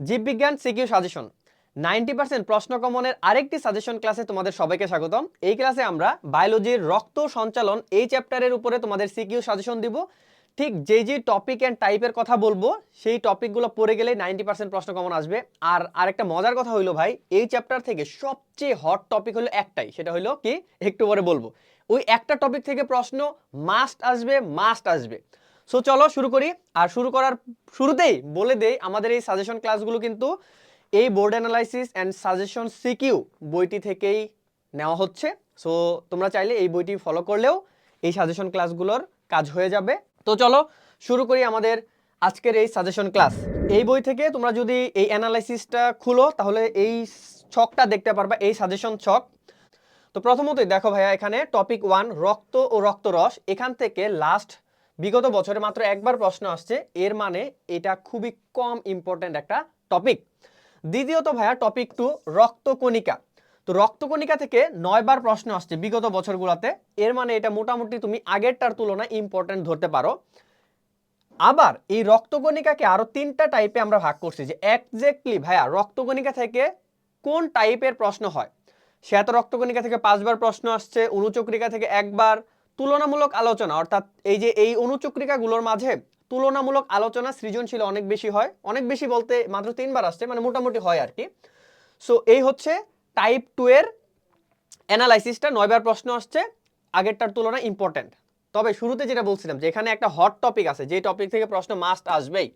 জীববিজ্ঞান CQ suggestion. Ninety percent প্রশ্ন কমনের আরেকটি সাজেশন ক্লাসে তোমাদের সবাইকে স্বাগতম। এই ক্লাসে আমরা বায়োলজির রক্ত সঞ্চালন এই চ্যাপ্টারের উপরে তোমাদের সিকিউ সাজেশন দিব। ঠিক যে যে টপিক অ্যান্ড টাইপের কথা বলব, সেই টপিকগুলো পড়ে গেলে নাইনটি পার্সেন্ট প্রশ্ন কমন আসবে। আর আরেকটা মজার কথা হইল ভাই, এই চ্যাপ্টার থেকে সবচেয়ে হট টপিক হলো একটাই, সেটা হলো কি? একটু পরে বলব। ওই একটা টপিক থেকে প্রশ্ন মাস্ট আসবে মাস্ট আসবে। সো চলো শুরু করি। আর শুরু করার শুরুতেই বলে দেই, আমাদের এই সাজেশন ক্লাসগুলো কিন্তু এই board analysis and suggestion CQ বইটি থেকেই নেওয়া হচ্ছে। সো তোমরা চাইলে এই বইটি ফলো করলেও এই সাজেশন ক্লাসগুলোর কাজ হয়ে যাবে। তো চলো শুরু করি আমাদের আজকের এই সাজেশন ক্লাস এই বই থেকে তোমরা যদি এই অ্যানালাইসিসটা খুলো, তাহলে এই ছকটা দেখতে পারবা, এই সাজেশন ছক তো প্রথমতই দেখো ভাইয়া এখানে টপিক ওয়ান রক্ত ও রক্তরস। এখান থেকে লাস্ট বিগত বছরে মাত্র একবার প্রশ্ন আসছে, এর মানে এটা খুবই কম ইম্পর্ট্যান্ট একটা টপিক দ্বিতীয়ত ভাইয়া টপিক টু রক্তকণিকা। তো রক্তকণিকা থেকে নয়বার প্রশ্ন আসছে বিগত বছরগুলোতে, এর মানে এটা মোটামুটি তুমি আগেরটার তুলনায় ইম্পর্ট্যান্ট ধরতে পারো। আবার এই রক্তকণিকাকে আরও তিনটা টাইপে আমরা ভাগ করছি যে একজ্যাক্টলি ভাইয়া, রক্তকণিকা থেকে কোন টাইপের প্রশ্ন হয়? শ্বেত রক্তকণিকা থেকে পাঁচবার প্রশ্ন আসছে, অনুচক্রিকা থেকে একবার তুলনামূলক আলোচনা, অর্থাৎ এই যে এই অনুচক্রিকাগুলোর মাঝে তুলনামূলক আলোচনা সৃজনশীল অনেক বেশি হয়, অনেক বেশি বলতে মাত্র তিনবার আসছে মানে মোটামুটি হয় আর কি। সো এই হচ্ছে টাইপ টু এর অ্যানালাইসিসটা নয়বার প্রশ্ন আসছে, আগেরটার তুলনায় ইম্পর্ট্যান্ট তবে শুরুতে যেটা বলছিলাম যে এখানে একটা হট টপিক আছে, যে টপিক থেকে প্রশ্ন মাস্ট আসবেই।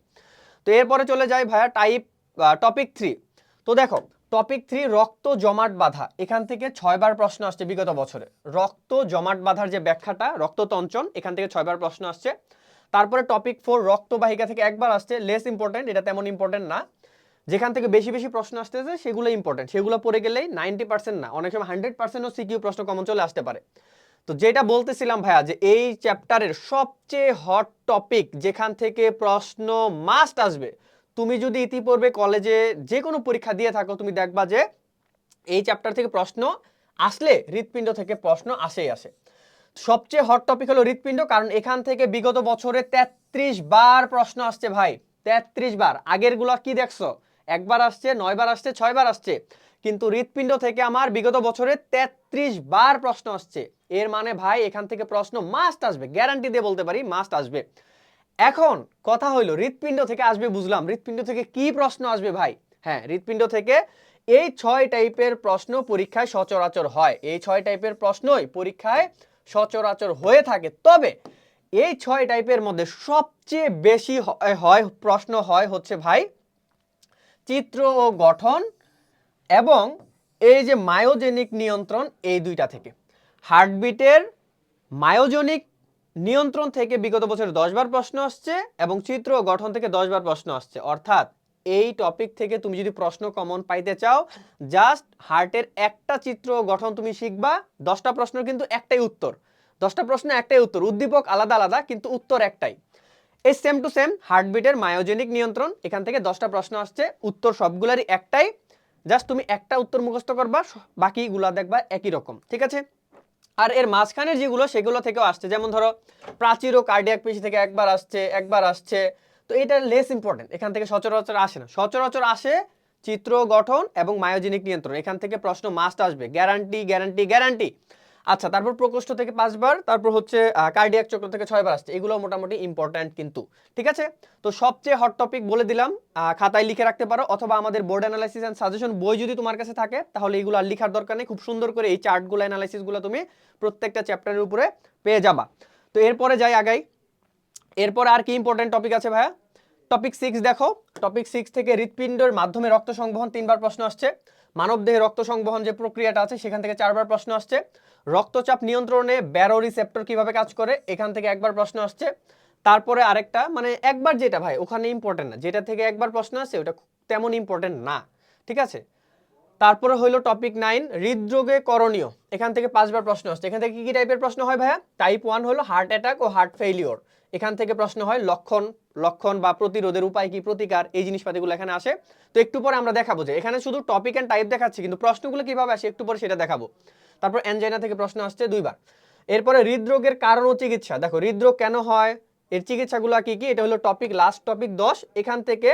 তো এরপরে চলে যায় ভাইয়া টাইপ টপিক থ্রি তো দেখো টপিক থ্রি রক্ত জমাট বাঁধা। এখান থেকে ছয়বার প্রশ্ন আসছে বিগত বছরে। রক্ত জমাট বাঁধার যে ব্যাখ্যাটা রক্ততঞ্চন এখান থেকে ছয়বার প্রশ্ন আসছে। তারপরে টপিক ফোর রক্তবাহিকা থেকে একবার আসছে লেস ইম্পর্টেন্ট এটা তেমন ইম্পর্টেন্ট না। যেখান থেকে বেশি বেশি প্রশ্ন আসতেছে সেগুলো ইম্পর্টেন্ট সেগুলো পড়ে গেলেই নাইনটি পার্সেন্ট না, অনেক সময় হান্ড্রেড পার্সেন্টও সিকিউ প্রশ্ন কমন চলে আসতে পারে। তো যেটা বলতেছিলাম ভাইয়া, যে এই চ্যাপ্টারের সবচেয়ে হট টপিক যেখান থেকে প্রশ্ন মাস্ট আসবে তুমি যদি ইতিপূর্বে কলেজে যে কোনো পরীক্ষা দিয়ে থাকো, তুমি দেখবা যে এই চ্যাপ্টার থেকে প্রশ্ন আসলে হৃৎপিণ্ড থেকে প্রশ্ন আসেই আসে। সবচেয়ে হট টপিক হলো হৃৎপিণ্ড, কারণ এখান থেকে বিগত বছরে তেত্রিশ বার প্রশ্ন আসছে ভাই, তেত্রিশ বার। আগেরগুলা কি দেখছ? একবার আসছে, নয়বার আসছে, ছয়বার আসছে। কিন্তু হৃৎপিণ্ড থেকে আমার বিগত বছরে তেত্রিশ বার প্রশ্ন আসছে। এর মানে ভাই, এখান থেকে প্রশ্ন মাস্ট আসবে গ্যারান্টি দিয়ে বলতে পারি মাস্ট আসবে। এখন কথা হইল, হৃৎপিণ্ড থেকে আসবে, বুঝলাম। হৃৎপিণ্ড থেকে কি প্রশ্ন আসবে ভাই? হ্যাঁ হৃৎপিণ্ড থেকে এই ছয় টাইপের প্রশ্ন পরীক্ষায় সচরাচর হয়। এই ছয় টাইপের প্রশ্নই পরীক্ষায় সচরাচর হয়ে থাকে। তবে এই ছয় টাইপের মধ্যে সবচেয়ে বেশি হয়- প্রশ্ন হয় হচ্ছে ভাই, চিত্র ও গঠন এবং এই যে মায়োজেনিক নিয়ন্ত্রণ, এই দুইটা থেকে। হার্টবিটের মায়োজনিক নিয়ন্ত্রণ থেকে বিগত বছরে দশবার প্রশ্ন আসছে এবং চিত্র গঠন থেকে দশবার প্রশ্ন আসছে। অর্থাৎ এই টপিক থেকে তুমি যদি প্রশ্ন কমন পাইতে চাও জাস্ট হার্টের একটা চিত্র গঠন তুমি শিখবা, দশটা প্রশ্নের কিন্তু একটাই উত্তর। দশটা প্রশ্ন একটাই উত্তর। উদ্দীপক আলাদা আলাদা, কিন্তু উত্তর একটাই। এই সেম টু সেম হার্টবিটের মায়োজেনিক নিয়ন্ত্রণ, এখান থেকে দশটা প্রশ্ন আসছে, উত্তর সবগুলারই একটাই। জাস্ট তুমি একটা উত্তর মুখস্থ করবা, বাকিগুলা দেখবা একই রকম। ঠিক আছে? আর এর মাঝখানের যেগুলো, সেগুলো থেকেও আসছে। যেমন ধরো, প্রাচীর ও কার্ডিয়াক পেশি থেকে একবার আসছে একবার আসছে। তো এটা লেস ইম্পর্টেন্ট এখান থেকে সচরাচর আসে না। সচরাচর আসে চিত্র গঠন এবং মায়োজেনিক নিয়ন্ত্রণ। এখান থেকে প্রশ্ন মাস্ট আসবে। গ্যারান্টি গ্যারান্টি গ্যারান্টি আচ্ছা তারপর প্রকোষ্ঠ থেকে পাঁচবার, তারপর হচ্ছে কার্ডিয়াক চক্র থেকে ছয়বার আসছে। এগুলো মোটামুটি ইম্পর্ট্যান্ট কিন্তু, ঠিক আছে? তো সবচেয়ে হট টপিক বলে দিলাম খাতায় লিখে রাখতে পারো, অথবা আমাদের বোর্ড অ্যানালাইসিস অ্যান্ড সাজেশন বই যদি তোমার কাছে থাকে, তাহলে এগুলো আর লিখার দরকার নেই। খুব সুন্দর করে এই চার্টগুলো অ্যানালাইসিসগুলো তুমি প্রত্যেকটা চ্যাপ্টারের উপরে পেয়ে যাবা। তো এরপরে যাই আগাই। এরপর আর কি ইম্পর্ট্যান্ট টপিক আছে ভাইয়া? টপিক সিক্স দেখো। টপিক সিক্স থেকে হৃৎপিণ্ডের মাধ্যমে রক্ত সংবহন তিনবার প্রশ্ন আসছে। মানবদেহে রক্ত সংবহন যে প্রক্রিয়াটা আছে, সেখান থেকে চারবার প্রশ্ন আসছে। রক্তচাপ নিয়ন্ত্রণে ব্যারো রিসেপ্টর কীভাবে কাজ করে, এখান থেকে একবার প্রশ্ন আসছে। তারপরে আরেকটা মানে একবার যেটা ভাই, ওখানে ইম্পর্টেন্ট না। যেটা থেকে একবার প্রশ্ন আসছে ওটা তেমন ইম্পর্টেন্ট না। ঠিক আছে? তারপরে হইল টপিক নাইন হৃদরোগে করণীয়। এখান থেকে পাঁচবার প্রশ্ন আসছে। এখান থেকে কি কি টাইপের প্রশ্ন হয় ভাইয়া? টাইপ ওয়ান হলো হার্ট অ্যাটাক ও হার্ট ফেইলিওর এখান থেকে প্রশ্ন হয় লক্ষণ। লক্ষণ বা প্রতিরোধের উপায় কি, প্রতিকার, এই জিনিসপাতিগুলো এখানে আসে। তো একটু পরে আমরা দেখাবো যে এখানে শুধু টপিক অ্যান্ড টাইপ দেখাচ্ছি, কিন্তু প্রশ্নগুলো কীভাবে আসে একটু পরে সেটা দেখাবো। তারপর অ্যানজাইনা থেকে প্রশ্ন আসছে দুইবার। এরপরে হৃদরোগের কারণ ও চিকিৎসা। দেখো, হৃদরোগ কেন হয়, এর চিকিৎসাগুলো কি কি, এটা হলো টপিক লাস্ট টপিক দশ। এখান থেকে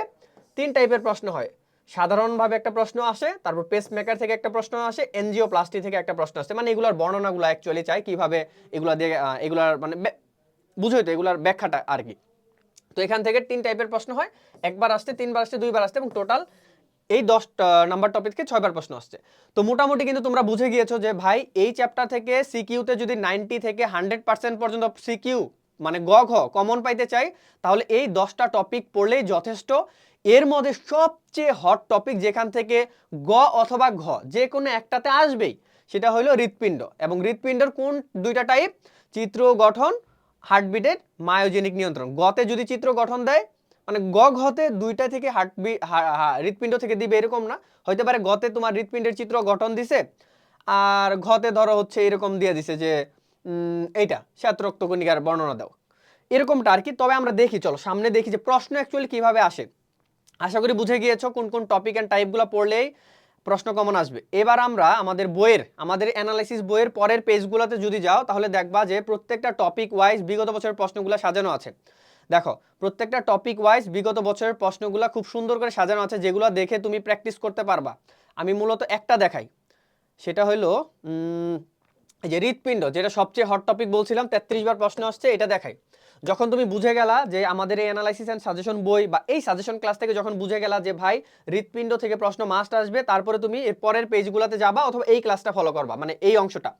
তিন টাইপের প্রশ্ন হয়। সাধারণভাবে একটা প্রশ্ন আসে, তারপর পেস মেকার থেকে একটা প্রশ্ন আসে এনজিও প্লাস্টি থেকে একটা প্রশ্ন আসে। মানে এগুলোর বর্ণনাগুলো অ্যাকচুয়ালি চাই কীভাবে এগুলা দিয়ে এগুলার মানে বে- বুঝোই তো, এগুলার ব্যাখ্যাটা আর কি। তো এখান থেকে তিন টাইপের প্রশ্ন হয়। একবার আসতে তিনবার আসতে দুইবার আসতে এবং টোটাল এই দশ নাম্বার টপিক থেকে ছয়বার প্রশ্ন আসছে। তো মোটামুটি কিন্তু তোমরা বুঝে গিয়েছো যে ভাই, এই চ্যাপ্টার থেকে সিকিউতে যদি নাইনটি থেকে হান্ড্রেড পার্সেন্ট পর্যন্ত সিকিউ মানে গ, ঘ কমন পাইতে চাই, তাহলে এই দশটা টপিক পড়লেই যথেষ্ট। এর মধ্যে সবচেয়ে হট টপিক যেখান থেকে গ অথবা ঘ যে কোনো একটাতে আসবেই, সেটা হলো হৃৎপিণ্ড। এবং হৃৎপিণ্ডের কোন দুইটা টাইপ চিত্র গঠন হার্টবিটের মায়োজেনিক নিয়ন্ত্রণ। গতে যদি চিত্র গঠন দেয় মানে গ ঘতে দুইটা থেকে হার্টবি হৃৎপিণ্ড থেকে দিবে এরকম না। হইতে পারে গতে তোমার হৃৎপিণ্ডের চিত্র গঠন দিছে, আর ঘতে ধরো হচ্ছে এরকম দিয়ে দিছে যে এইটা, শ্বেতরক্ত কণিকার বর্ণনা দাও। এরকমটা আর কি, তবে আমরা দেখি, চলো সামনে দেখি যে প্রশ্ন অ্যাকচুয়ালি কীভাবে আসে। আশা করি বুঝে গিয়েছো কোন কোন টপিক অ্যান্ড টাইপগুলো পড়লেই প্রশ্ন কমন আসবে। এবার আমরা আমাদের বইয়ের, আমাদের অ্যানালাইসিস বইয়ের পরের পেজগুলোতে যদি যাও, তাহলে দেখবা যে প্রত্যেকটা টপিক ওয়াইজ বিগত বছরের প্রশ্নগুলো সাজানো আছে। দেখো, প্রত্যেকটা টপিক ওয়াইজ বিগত বছরের প্রশ্নগুলো খুব সুন্দর করে সাজানো আছে, যেগুলো দেখে তুমি প্র্যাকটিস করতে পারবা। আমি মূলত একটা দেখাই। সেটা হলো যে হৃৎপিণ্ড, যেটা সবচেয়ে হট টপিক বলছিলাম, তেত্রিশ বার প্রশ্ন আসছে, এটা দেখাই। যখন তুমি বুঝে গেলা যে আমাদের এই অ্যানালাইসিস অ্যান্ড সাজেশন বই বা এই সাজেশন ক্লাস থেকে যখন বুঝে গেলা যে ভাই হৃৎপিণ্ড থেকে প্রশ্ন মাস্ট আসবে, তারপরে তুমি এর পরের পেজগুলোতে যাবা অথবা এই ক্লাসটা ফলো করবা মানে এই অংশটা।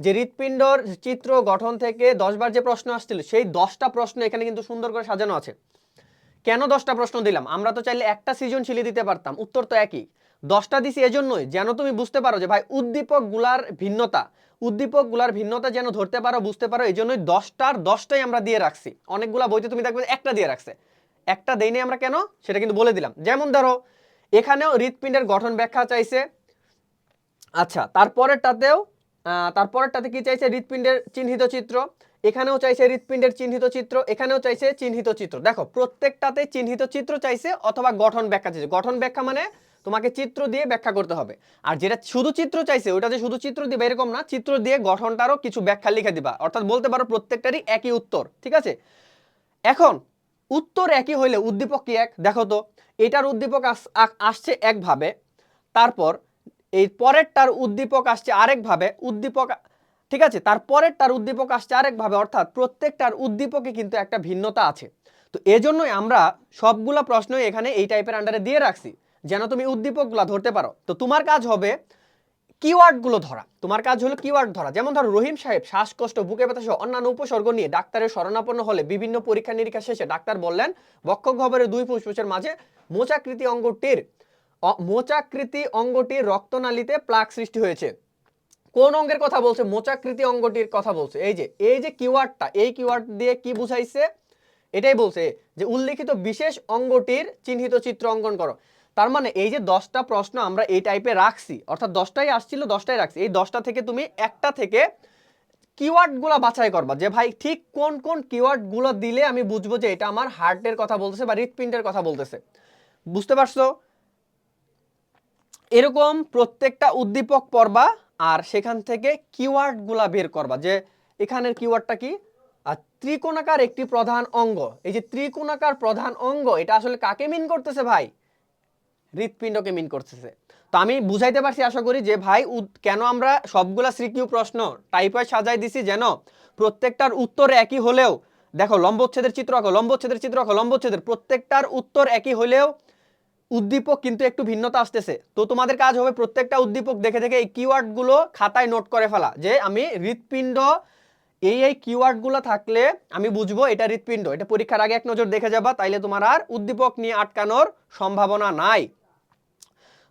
যে হৃৎপিণ্ডর চিত্র গঠন থেকে দশবার যে প্রশ্ন আসছিল, সেই দশটা প্রশ্ন এখানে কিন্তু সুন্দর করে সাজানো আছে। কেন দশটা প্রশ্ন দিলাম? আমরা তো চাইলে একটা সিজন সৃজনশীলই দিতে পারতাম, উত্তর তো একই। দশটা দিছি এজন্যই, যেন তুমি বুঝতে পারো যে ভাই উদ্দীপকগুলার ভিন্নতা, উদ্দীপকগুলার ভিন্নতা যেন ধরতে পারো, বুঝতে পারো এই জন্যই দশটার দশটাই আমরা দিয়ে রাখছি। অনেকগুলা বইতে তুমি দেখবে একটা দিয়ে রাখছে। একটা দেইনি আমরা কেন? সেটা কিন্তু বলে দিলাম। যেমন ধরো, এখানেও হৃৎপিণ্ডের গঠন ব্যাখ্যা চাইছে। আচ্ছা তারপরেরটাতেও তারপরেরটাতে কি চাইছে? হৃৎপিণ্ডের চিহ্নিত চিত্র। এখানেও চাইছে হৃৎপিণ্ডের চিহ্নিত চিত্র, এখানেও চাইছে চিহ্নিত চিত্র। দেখো, প্রত্যেকটাতে চিহ্নিত চিত্র চাইছে অথবা গঠন ব্যাখ্যা চাইছে। গঠন ব্যাখ্যা মানে তোমাকে চিত্র দিয়ে ব্যাখ্যা করতে হবে। আর যেটা শুধু চিত্র চাইছে, ওটা যে শুধু চিত্র দিবে এরকম না, চিত্র দিয়ে গঠনটারও কিছু ব্যাখ্যা লিখে দিবা। অর্থাৎ বলতে পারো প্রত্যেকটারই একই উত্তর, ঠিক আছে? এখন, উত্তর একই হইলে উদ্দীপক কি এক? দেখো তো, এটার উদ্দীপক আস- আসছে একভাবে, তারপর এই পরেরটার উদ্দীপক আসছে আরেকভাবে, উদ্দীপক, ঠিক আছে? তার উদ্দীপক আসছে আরেকভাবে, অর্থাৎ প্রত্যেকটার উদ্দীপকে কিন্তু একটা ভিন্নতা আছে। তো এজন্যই আমরা সবগুলা প্রশ্নই এখানে এই টাইপের আন্ডারে দিয়ে রাখছি। যেন তুমি উদ্দীপকগুলা ধরতে পারো। তো তোমার কাজ হবে কিওয়ার্ডগুলো ধরা। তোমার কাজ হলো কিওয়ার্ড ধরা। যেমন ধরো রহিম সাহেব শ্বাসকষ্ট, বুকে ব্যথা সহ অন্যান্য উপসর্গ নিয়ে ডাক্তারের শরণাপন্ন হলে বিভিন্ন পরীক্ষা নিরীক্ষা শেষে ডাক্তার বললেন বক্ষ গহ্বরের দুই ফুসফুসের মাঝে মোচাকৃতি অঙ্গটির মোচাকৃতি অঙ্গটির রক্তনালীতে প্লাক সৃষ্টি হয়েছে। কোন অঙ্গের কথা বলছে? মোচাকৃতি অঙ্গটির কথা বলছে। এই যে এই যে কিওয়ার্ডটা এই কিওয়ার্ড দিয়ে কি বুঝাইছে? এটাই বলছে যে উল্লেখিত বিশেষ অঙ্গটির চিহ্নিত চিত্র অঙ্কন করো। তার মানে এই যে দশটা প্রশ্ন আমরা এই টাইপে রাখছি, অর্থাৎ দশটাই আসছিল, দশটাই রাখছি, এই দশটা থেকে তুমি একটা থেকে কিওয়ার্ডগুলো বাছাই করবা যে ভাই ঠিক কোন কোন কিওয়ার্ডগুলো দিলে আমি বুঝব যে এটা আমার হার্টের কথা বলতেছে বা হৃৎপিণ্ডের কথা বলতেছে। বুঝতে পারছ? এরকম প্রত্যেকটা উদ্দীপক পড়বা আর সেখান থেকে কিওয়ার্ডগুলা বের করবা যে এখানের কিওয়ার্ডটা কি? আর ত্রিকোণাকার একটি প্রধান অঙ্গ, এই যে ত্রিকোণাকার প্রধান অঙ্গ, এটা আসলে কাকে মিন করতেছে ভাই? হৃৎপিণ্ডকে মিন করতেছে। তো আমি বুঝাইতে পারছি, আশা করি যে ভাই কেন আমরা সবগুলা সিকিউ প্রশ্ন টাইপে সাজাই দিছি যেন প্রত্যেকটার উত্তর একই হলেও, দেখো, লম্বচ্ছেদের চিত্র আঁকো, লম্বচ্ছেদের চিত্র আঁকো, লম্বচ্ছেদের প্রত্যেকটার উত্তর একই হলেও উদ্দীপক কিন্তু একটু ভিন্নতা আসতেছে। তো তোমাদের কাজ হবে প্রত্যেকটা উদ্দীপক দেখে দেখে এই কিওয়ার্ডগুলো খাতায় নোট করে ফেলা যে আমি হৃৎপিণ্ড, এই এই কিওয়ার্ডগুলো থাকলে আমি বুঝব এটা হৃৎপিণ্ড। এটা পরীক্ষার আগে এক নজর দেখে যাবা, তাইলে তোমার আর উদ্দীপক নিয়ে আটকানোর সম্ভাবনা নাই।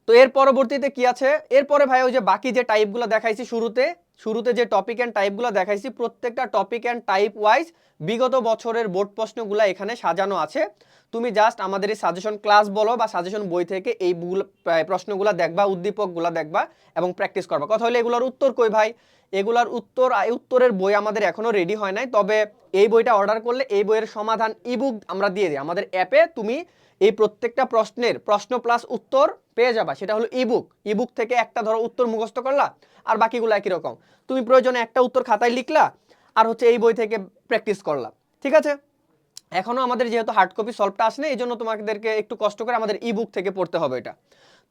তো এর পরবর্তীতে কি আছে? এরপরে ভাই ওই যে বাকি যে টাইপগুলো দেখাইছি শুরুতে শুরুতে যে টপিক অ্যান্ড টাইপগুলো দেখাইছি, প্রত্যেকটা টপিক অ্যান্ড টাইপ ওয়াইজ বিগত বছরের বোর্ড প্রশ্নগুলো এখানে সাজানো আছে। তুমি জাস্ট আমাদের এই সাজেশন ক্লাস বলো বা সাজেশন বই থেকে এই প্রশ্নগুলো দেখবা, উদ্দীপকগুলো দেখবা এবং প্র্যাকটিস করবা। কথা হলো এগুলোর উত্তর কই ভাই? এগুলার উত্তর উত্তরের বই আমাদের এখনও রেডি হয় নাই, তবে এই বইটা অর্ডার করলে এই বইয়ের সমাধান ইবুক আমরা দিয়ে দিই। আমাদের অ্যাপে তুমি এই প্রত্যেকটা প্রশ্নের প্রশ্ন প্লাস উত্তর পেয়ে যাবা। সেটা হলো ইবুক ইবুক থেকে একটা ধরো উত্তর মুখস্থ করলা, আর বাকিগুলো একই রকম। তুমি প্রয়োজনে একটা উত্তর খাতায় লিখলা, আর হচ্ছে এই বই থেকে প্র্যাকটিস করলা। ঠিক আছে? এখনও আমাদের যেহেতু হার্ড কপি সলভটা আসে না এই জন্য তোমাদেরকে একটু কষ্ট করে আমাদের ই বুক থেকে পড়তে হবে এটা।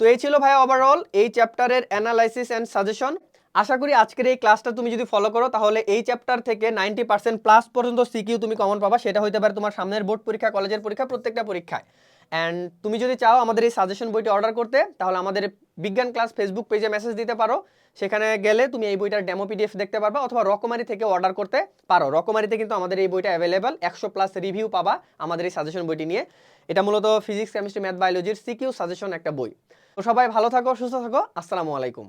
তো এই ছিল ভাই ওভারঅল এই চ্যাপ্টারের অ্যানালাইসিস অ্যান্ড সাজেশন আশা করি আজকের এই ক্লাসটা তুমি যদি ফলো করো, তাহলে এই চ্যাপ্টার থেকে নাইনটি পার্সেন্ট প্লাস পর্যন্ত সিকিউ তুমি কমন পাবা। সেটা হতে পারে তোমার সামনের বোর্ড পরীক্ষা কলেজের পরীক্ষা, প্রত্যেকটা পরীক্ষায়। অ্যান্ড তুমি যদি চাও আমাদের এই সাজেশন বইটি অর্ডার করতে, তাহলে আমাদের বিজ্ঞান ক্লাস ফেসবুক পেজে মেসেজ দিতে পারো। সেখানে গেলে তুমি এই বইটার ডেমো পিডিএফ দেখতে পারবা, অথবা রকমারি থেকে অর্ডার করতে পারো। রকমারিতে কিন্তু আমাদের এই বইটা অ্যাভেলেবেল একশো প্লাস রিভিউ পাবা আমাদের এই সাজেশন বইটি নিয়ে। এটা মূলত ফিজিক্স কেমিস্ট্রি ম্যাথ বায়োলজির সিকিউ সাজেশন একটা বই। তো সবাই ভালো থাকো, সুস্থ থাকো। আসসালামু আলাইকুম।